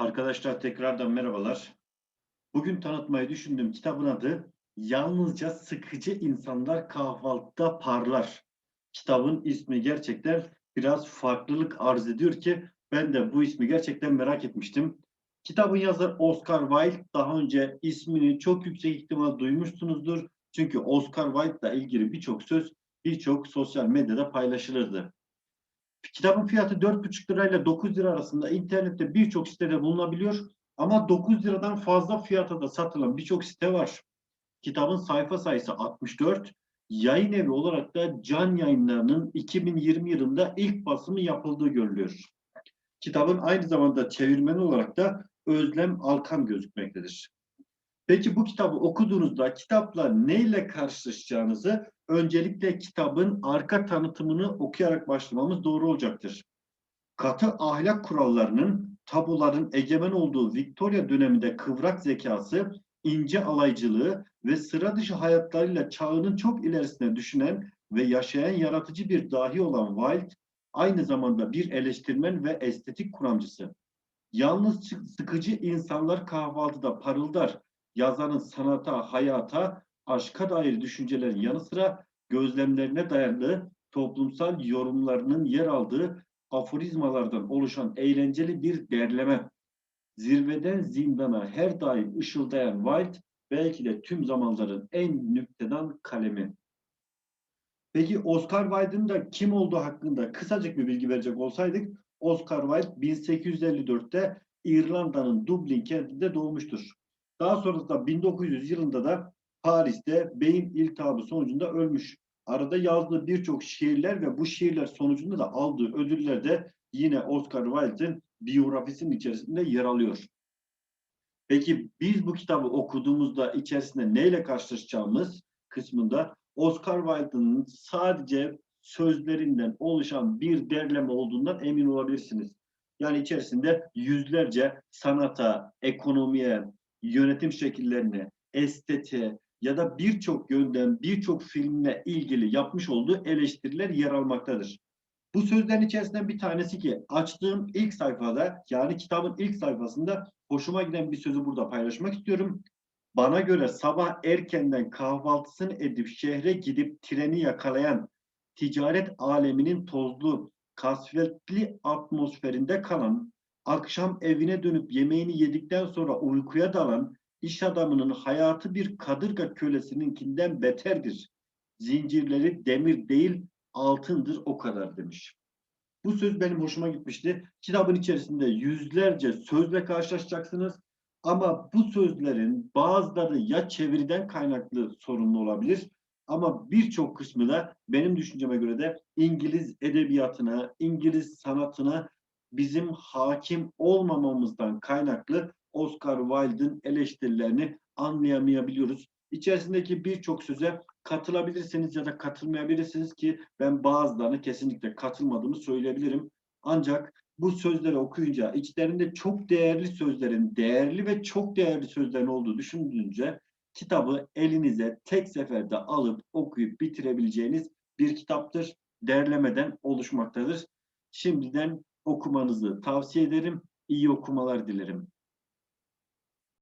Arkadaşlar tekrardan merhabalar. Bugün tanıtmayı düşündüğüm kitabın adı Yalnızca Sıkıcı İnsanlar Kahvaltıda Parlar. Kitabın ismi gerçekten biraz farklılık arz ediyor ki ben de bu ismi gerçekten merak etmiştim. Kitabın yazarı Oscar Wilde. Daha önce ismini çok yüksek ihtimal duymuşsunuzdur. Çünkü Oscar Wilde'la ilgili birçok söz birçok sosyal medyada paylaşılırdı. Kitabın fiyatı 4,5 lirayla 9 lira arasında internette birçok sitede bulunabiliyor. Ama 9 liradan fazla fiyata da satılan birçok site var. Kitabın sayfa sayısı 64. Yayın evi olarak da Can Yayınları'nın 2020 yılında ilk basımı yapıldığı görülüyor. Kitabın aynı zamanda çevirmeni olarak da Özlem Alkan gözükmektedir. Peki bu kitabı okuduğunuzda kitapla neyle karşılaşacağınızı öncelikle kitabın arka tanıtımını okuyarak başlamamız doğru olacaktır. Katı ahlak kurallarının tabuların egemen olduğu Victoria döneminde kıvrak zekası, ince alaycılığı ve sıra dışı hayatlarıyla çağının çok ilerisine düşünen ve yaşayan yaratıcı bir dahi olan Wilde, aynı zamanda bir eleştirmen ve estetik kuramcısı. Yalnız sıkıcı insanlar kahvaltıda parıldar, yazarın sanata, hayata, aşka dair düşüncelerin yanı sıra gözlemlerine dayalı toplumsal yorumlarının yer aldığı aforizmalardan oluşan eğlenceli bir derleme. Zirveden zindana her daim ışıldayan Wilde belki de tüm zamanların en nüktedan kalemi. Peki Oscar Wilde'ın da kim olduğu hakkında kısacık bir bilgi verecek olsaydık, Oscar Wilde 1854'te İrlanda'nın Dublin kentinde doğmuştur. Daha sonrasında 1900 yılında da Paris'te beyin iltihabı sonucunda ölmüş. Arada yazdığı birçok şiirler ve bu şiirler sonucunda da aldığı ödüller de yine Oscar Wilde'in biyografisinin içerisinde yer alıyor. Peki biz bu kitabı okuduğumuzda içerisinde neyle karşılaşacağımız kısmında Oscar Wilde'ın sadece sözlerinden oluşan bir derleme olduğundan emin olabilirsiniz. Yani içerisinde yüzlerce sanata, ekonomiye, yönetim şekillerine, estetiğe ya da birçok yönden birçok filmle ilgili yapmış olduğu eleştiriler yer almaktadır. Bu sözlerin içerisinden bir tanesi ki açtığım ilk sayfada yani kitabın ilk sayfasında hoşuma giden bir sözü burada paylaşmak istiyorum. Bana göre sabah erkenden kahvaltısını edip şehre gidip treni yakalayan ticaret aleminin tozlu, kasvetli atmosferinde kalan, akşam evine dönüp yemeğini yedikten sonra uykuya dalan iş adamının hayatı bir kadırga kölesininkinden beterdir. Zincirleri demir değil altındır o kadar demiş. Bu söz benim hoşuma gitmişti. Kitabın içerisinde yüzlerce sözle karşılaşacaksınız. Ama bu sözlerin bazıları ya çeviriden kaynaklı sorunlu olabilir ama birçok kısmı da benim düşünceme göre de İngiliz edebiyatına, İngiliz sanatına bizim hakim olmamamızdan kaynaklı Oscar Wilde'ın eleştirilerini anlayamayabiliyoruz. İçerisindeki birçok söze katılabilirsiniz ya da katılmayabilirsiniz ki ben bazılarını kesinlikle katılmadığımı söyleyebilirim. Ancak bu sözleri okuyunca içlerinde çok değerli sözlerin, değerli ve çok değerli sözlerin olduğu düşündüğünce kitabı elinize tek seferde alıp okuyup bitirebileceğiniz bir kitaptır. Derlemeden oluşmaktadır. Şimdiden okumanızı tavsiye ederim. İyi okumalar dilerim.